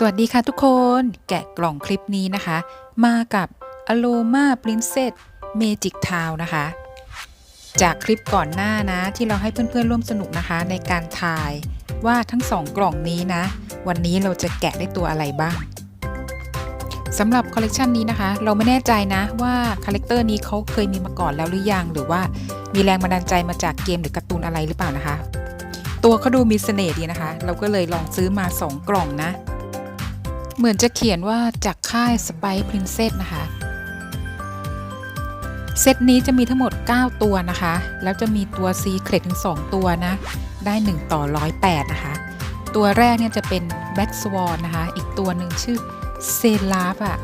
สวัสดีค่ะทุกคนแกะกล่องคลิปนี้นะคะ มากับ Aroma Princess Magic Town นะคะ จากคลิปก่อนหน้านะที่เราให้เพื่อนๆร่วมสนุกนะคะ ในการทายว่าทั้งสองกล่องนี้นะ วันนี้เราจะแกะได้ตัวอะไรบ้างสำหรับคอลเลกชันนี้นะคะ เราไม่แน่ใจนะว่าคาแรคเตอร์นี้เขาเคยมีมาก่อนแล้วหรือยัง หรือว่ามีแรงบันดาลใจมาจากเกมหรือการ์ตูนอะไรหรือเปล่านะคะ ตัวเขาดูมีเสน่ห์ดีนะคะ เราก็เลยลองซื้อมา 2 กล่องนะ เหมือนจะเขียนว่าจากค่าย Spice Princess นะคะ เซตนี้จะมีทั้งหมด 9 ตัวนะคะ แล้วจะมีตัว Secret ถึง 2 ตัวนะ ได้ 1 ต่อ 108 นะคะ ตัวแรกเนี่ยจะเป็น Black Swan นะคะ อีกตัวหนึ่งชื่อเซลาฟอะ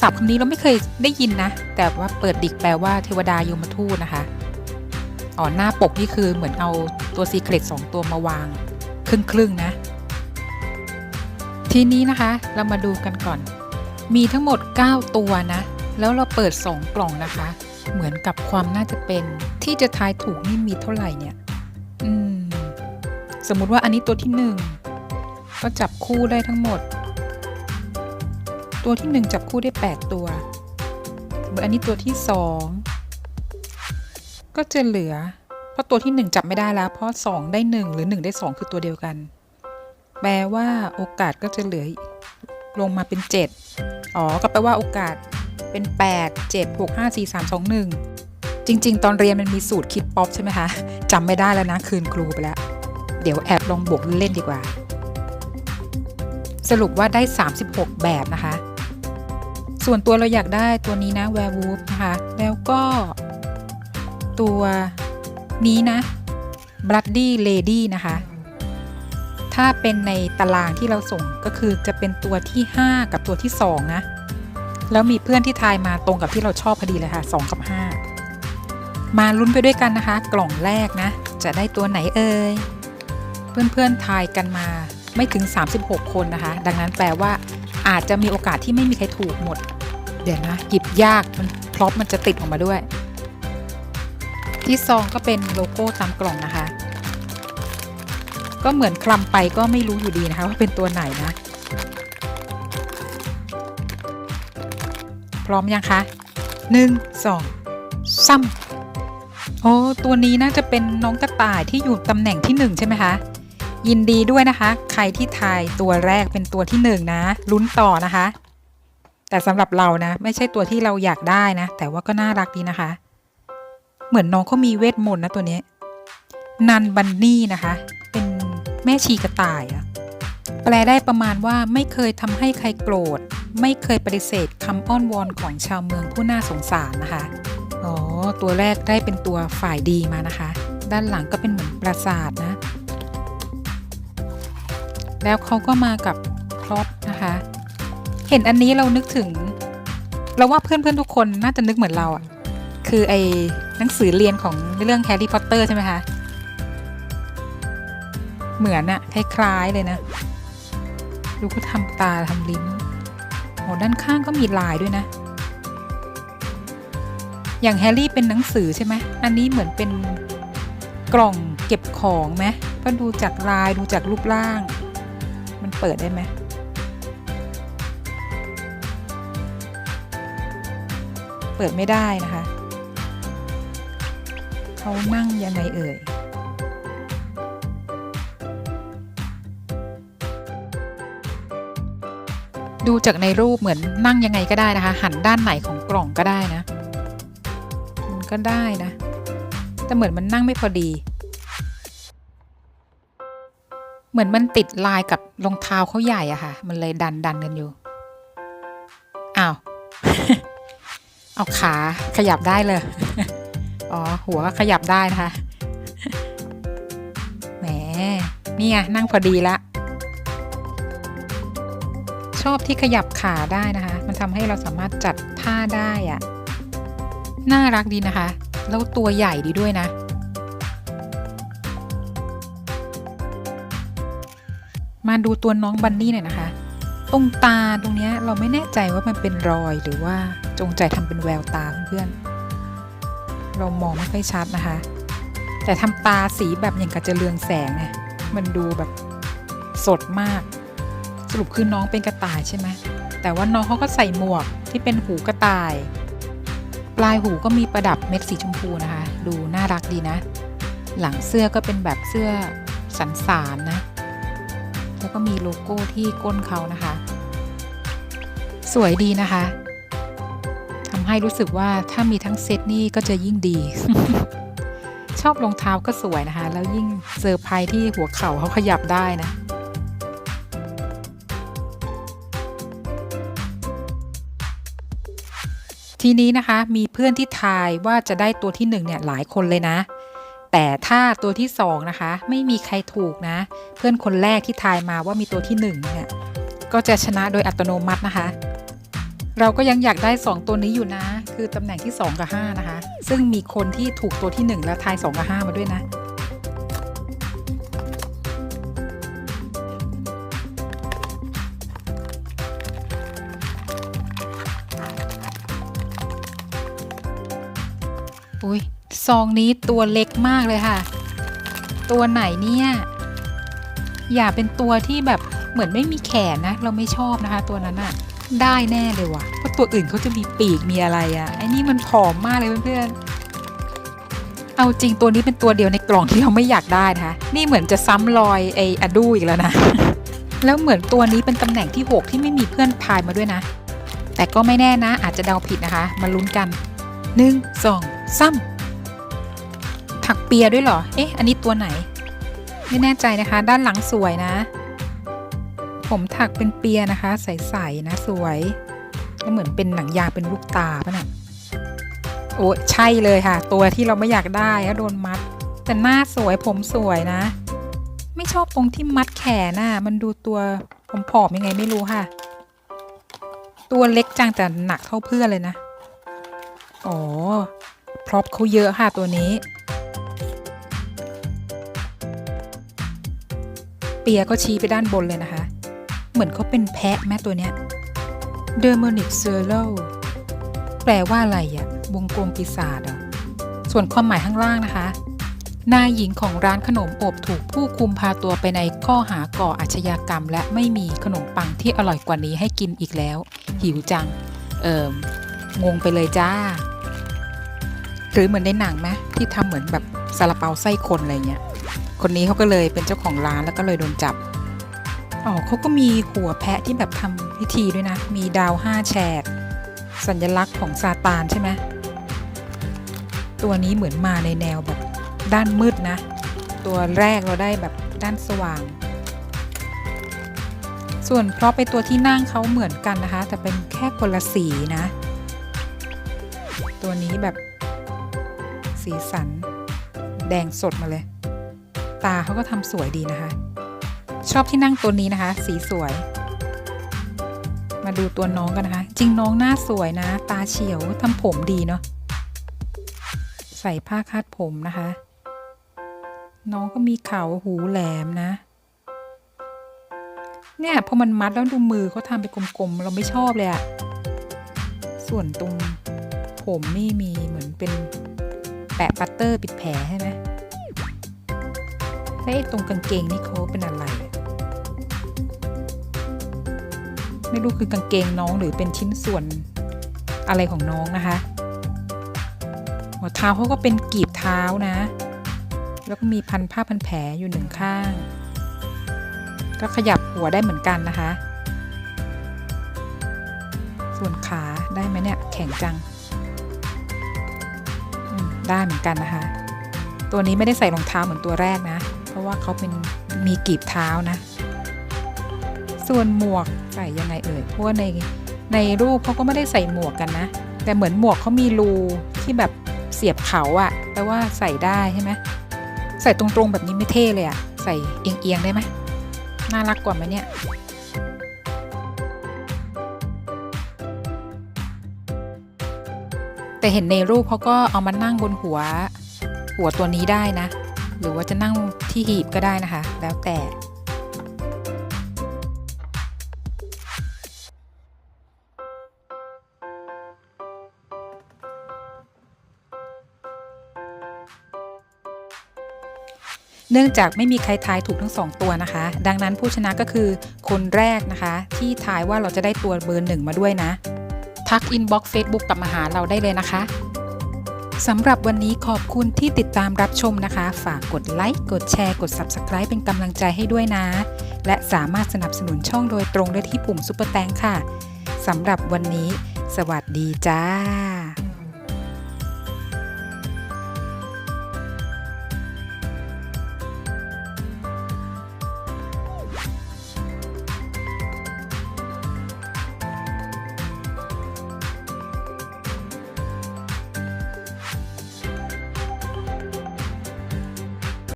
ศัพท์คำนี้เราไม่เคยได้ยินนะ แต่ว่าเปิดดิกแปลว่าเทวดายมทูตนะคะอ๋อหน้าปกนี่คือเหมือนเอาตัว Secret 2ตัวมาวางครึ่งๆนะ ทีนี้นะคะเรามาดูกันก่อน มีทั้งหมด 9 ตัวนะ แล้วเราเปิด 2 กล่องนะคะ เหมือนกับความน่าจะเป็นที่จะทายถูกนี่มีเท่าไหร่เนี่ย อืม สมมุติว่าอันนี้ตัวที่ 1 ก็จับคู่ได้ทั้งหมด ตัวที่ 1 จับคู่ได้ 8 ตัว อันนี้ตัวที่ 2 ก็จะเหลือ เพราะตัวที่ 1 จับไม่ได้แล้ว เพราะ 2 ได้ 1 หรือ 1 ได้ 2 คือตัวเดียวกัน แปลว่าโอกาสก็จะเหลือลงมาเป็น 7 อ๋อ ก็แปลว่าโอกาสเป็น 8 7 6 5 4 3 2 1 จริง ๆ ตอนเรียนมันมีสูตรคิดป๊อปใช่ไหมคะจำไม่ได้แล้วนะคืนครูไปแล้ว เดี๋ยวแอบลองบวกเล่นดีกว่า สรุปว่าได้ 36 แบบนะคะ ส่วนตัวเราอยากได้ตัวนี้นะแวร์วูฟนะคะ แล้วก็ ตัวนี้นะ Bloody Lady นะคะ ถ้าเป็นในตารางที่เราส่งก็คือจะเป็นตัวที่ 5 กับตัวที่ 2 นะ แล้วมีเพื่อนที่ทายมาตรงกับที่เราชอบพอดีเลยค่ะ 2 กับ 5 มาลุ้นไปด้วยกันนะคะ กล่องแรกนะ จะได้ตัวไหนเอ่ย เพื่อนๆทายกันมาไม่ถึง 36 คนนะคะ ดังนั้นแปลว่า อาจจะมีโอกาสที่ไม่มีใครถูกหมด เดี๋ยวนะ หยิบยากมันพร็อพมันจะติดออกมาด้วย ที่ซองก็เป็นโลโก้ตามกล่องนะคะ ก็เหมือนคลำไปก็ไม่รู้อยู่ดีนะคะว่าเป็นตัวไหนนะ พร้อมยังคะหนึ่งสองซ้ำโอ้ตัวนี้น่าจะเป็นน้องกระต่ายที่อยู่ตำแหน่งที่หนึ่งใช่ไหมคะ ยินดีด้วยนะคะ ใครที่ทายตัวแรกเป็นตัวที่หนึ่งนะลุ้นต่อนะคะ แต่สำหรับเรานะ ไม่ใช่ตัวที่เราอยากได้นะ แต่ว่าก็น่ารักดีนะคะ เหมือนน้องเขามีเวทมนต์นะตัวนี้ นันบันนี่นะคะ แม่ชีกระต่ายอะแปลได้ประมาณว่าไม่เคยทำให้ใครโกรธ ไม่เคยปฏิเสธคำอ้อนวอนของชาวเมืองผู้น่าสงสารนะคะอ๋อตัวแรกได้เป็นตัวฝ่ายดีมานะคะ ด้านหลังก็เป็นเหมือนปราสาทนะ แล้วเขาก็มากับพร็อพนะคะ เห็นอันนี้เรานึกถึง เราว่าเพื่อนๆทุกคนน่าจะนึกเหมือนเราอะคือไอ้หนังสือเรียนของเรื่องแฮร์รี่พอตเตอร์ใช่ไหมคะ เหมือนอะคล้ายๆเลยนะดูก็ทำตาทำลิ้นโอ้ด้านข้างก็มีลายด้วยนะ อย่างแฮร์รี่เป็นหนังสือใช่ไหมอันนี้เหมือนเป็นกล่องเก็บของไหมเพราะดูจากลายดูจากรูปร่าง มันเปิดได้ไหมเปิดไม่ได้นะคะ เขานั่งยังไงเอ่ย ดูจากในรูปเหมือนนั่งยังไงก็ได้นะคะ หันด้านไหนของกล่องก็ได้นะ มันก็ได้นะ แต่เหมือนมันนั่งไม่พอดี เหมือนมันติดลายกับรองเท้าเขาใหญ่อะค่ะ มันเลยดันดันกันอยู่อ้าวเอาขาขยับได้เลย อ๋อ หัวก็ขยับได้นะคะ แหมนี่ไงนั่งพอดีละ อบที่ขยับขาได้นะคะ มันทำให้เราสามารถจัดท่าได้อะน่ารักดีนะคะ แล้วตัวใหญ่ดีด้วยนะ มาดูตัวน้องบันนี่หน่อยนะคะ ตรงตาตรงนี้เราไม่แน่ใจว่ามันเป็นรอยหรือว่าจงใจทำเป็นแววตาเพื่อนๆเรามองไม่ค่อยชัดนะคะ แต่ทำตาสีแบบอย่างกับจะเรืองแสงไงมันดูแบบสดมาก สรุปคือน้องเป็นกระต่ายใช่ไหมแต่ว่าน้องเขาก็ใส่หมวกที่เป็นหูกระต่าย ปลายหูก็มีประดับเม็ดสีชมพูนะคะ ดูน่ารักดีนะ หลังเสื้อก็เป็นแบบเสื้อสันสานนะ แล้วก็มีโลโก้ที่ก้นเขานะคะ สวยดีนะคะทำให้รู้สึกว่าถ้ามีทั้งเซตนี่ก็จะยิ่งดี ชอบรองเท้าก็สวยนะคะ แล้วยิ่งเซอร์ไพรส์ที่หัวเข่าเขาขยับได้นะ ทีนี้นะคะมีเพื่อนที่ทายว่าจะได้ตัวที่หนึ่งเนี่ยหลายคนเลยนะ แต่ถ้าตัวที่สองนะคะไม่มีใครถูกนะ เพื่อนคนแรกที่ทายมาว่ามีตัวที่หนึ่งเนี่ยก็จะชนะโดยอัตโนมัตินะคะ เราก็ยังอยากได้ 2 ตัวนี้อยู่นะ คือตำแหน่งที่ 2 กับ 5 นะคะ ซึ่งมีคนที่ถูกตัวที่ 1 แล้วทาย 2 กับ 5 มาด้วยนะ อุ้ยซองนี้ตัวเล็กมากเลยค่ะ ตัวไหนเนี่ย อย่าเป็นตัวที่แบบเหมือนไม่มีแขนนะ เราไม่ชอบนะคะ ตัวนั้นอะได้แน่เลยว่ะเพราะตัวอื่นเขาจะมีปีกมีอะไรอะไอ้นี่มันผอมมากเลยเพื่อนๆเอาจริงตัวนี้เป็นตัวเดียวในกล่องที่เราไม่อยากได้นะคะนี่เหมือนจะซ้ำรอยไออดูอีกแล้วนะแล้วเหมือนตัวนี้เป็นตำแหน่งที่ 6 ที่ไม่มีเพื่อนทายมาด้วยนะ แต่ก็ไม่แน่นะ อาจจะเดาผิดนะคะ มาลุ้นกันหนึ่งสอง ซ้ำถักเปียด้วยเหรอ เอ๊ะ อันนี้ตัวไหน ไม่แน่ใจนะคะ ด้านหลังสวยนะ ผมถักเป็นเปียนะคะ ใสๆนะสวยแล้วเหมือนเป็นหนังยางเป็นลูกตาปะนี่ยโอ้ใช่เลยค่ะ ตัวที่เราไม่อยากได้ก็โดนมัด แต่หน้าสวยผมสวยนะ ไม่ชอบตรงที่มัดแขนน่ะ มันดูตัวผมผอมยังไงไม่รู้ค่ะ ตัวเล็กจังแต่หนักเท่าเพื่อนเลยนะ อ๋อ พร็อพเขาเยอะค่ะตัวนี้ เปียก็ชี้ไปด้านบนเลยนะคะ เหมือนเขาเป็นแพะแม่ตัวเนี้ย Demonic c e r l o แปลว่าอะไรอะวงกลมปีศาจอะส่วนความหมายข้างล่างนะคะนายหญิงของร้านขนมอบถูกผู้คุมพาตัวไปในข้อหาก่ออาชญากรรม และไม่มีขนมปังที่อร่อยกว่านี้ให้กินอีกแล้ว หิวจัง เอิมงงไปเลยจ้า หรือเหมือนในหนังไหมที่ทำเหมือนแบบซาลาเปาไส้คนอะไรเงี้ย คนนี้เขาก็เลยเป็นเจ้าของร้านแล้วก็เลยโดนจับ อ๋อเขาก็มีหัวแพะที่แบบทำพิธีด้วยนะ มีดาวห้าแฉกสัญลักษณ์ของซาตานใช่ไหมตัวนี้เหมือนมาในแนวแบบด้านมืดนะ ตัวแรกเราได้แบบด้านสว่าง ส่วนเพราะไปตัวที่นั่งเขาเหมือนกันนะคะ แต่เป็นแค่คนละสีนะ ตัวนี้แบบ สีสัน แดงสดมาเลย ตาเขาก็ทำสวยดีนะคะ ชอบที่นั่งตัวนี้นะคะ สีสวย มาดูตัวน้องกันนะคะ จริงน้องหน้าสวยนะ ตาเฉียวทำผมดีเนาะใส่ผ้าคาดผมนะคะ น้องก็มีเขาหูแหลมนะเนี่ยพอมันมัดแล้วดูมือเขาทำเป็นกลมๆ เราไม่ชอบเลยอะส่วนตรงผมนี่มีเหมือนเป็น แปะปัตเตอร์ปิดแผลใช่ไหมแล้วไอ้ตรงกางเกงนี่เขาเป็นอะไร ไม่รู้คือกางเกงน้องหรือเป็นชิ้นส่วนอะไรของน้องนะคะ หัวเท้าเขาก็เป็นกีบเท้านะ แล้วก็มีพันผ้าพันแผลอยู่หนึ่งข้าง ก็ขยับหัวได้เหมือนกันนะคะ ส่วนขาได้ไหมเนี่ยแข็งจัง ได้เหมือนกันนะคะ ตัวนี้ไม่ได้ใส่รองเท้าเหมือนตัวแรกนะ เพราะว่าเขาเป็นมีกีบเท้านะ ส่วนหมวกใส่ยังไงเอ่ยเพราะว่าในในรูปเขาก็ไม่ได้ใส่หมวกกันนะ แต่เหมือนหมวกเขามีรูที่แบบเสียบเขาอะแปลว่าใส่ได้ใช่ไหมใส่ตรงๆแบบนี้ไม่เท่เลยอะใส่เอียงๆได้ไหมน่ารักกว่าไหมเนี่ย แต่เห็นในรูปเขาก็เอามานั่งบนหัว หัวตัวนี้ได้นะ หรือว่าจะนั่งที่หีบก็ได้นะคะ แล้วแต่เนื่องจากไม่มีใครทายถูกทั้งสองตัวนะคะ ดังนั้นผู้ชนะก็คือคนแรกนะคะ ที่ทายว่าเราจะได้ตัวเบอร์หนึ่งมาด้วยนะ ทักอินบ็อกซ์เฟซบุ๊กกลับมาหาเราได้เลยนะคะสำหรับวันนี้ขอบคุณที่ติดตามรับชมนะคะ ฝากกดไลค์ กดแชร์ กด Subscribe เป็นกำลังใจให้ด้วยนะ และสามารถสนับสนุนช่องโดยตรงได้ที่ปุ่มซุปเปอร์แตงค่ะสำหรับวันนี้ สวัสดีจ้า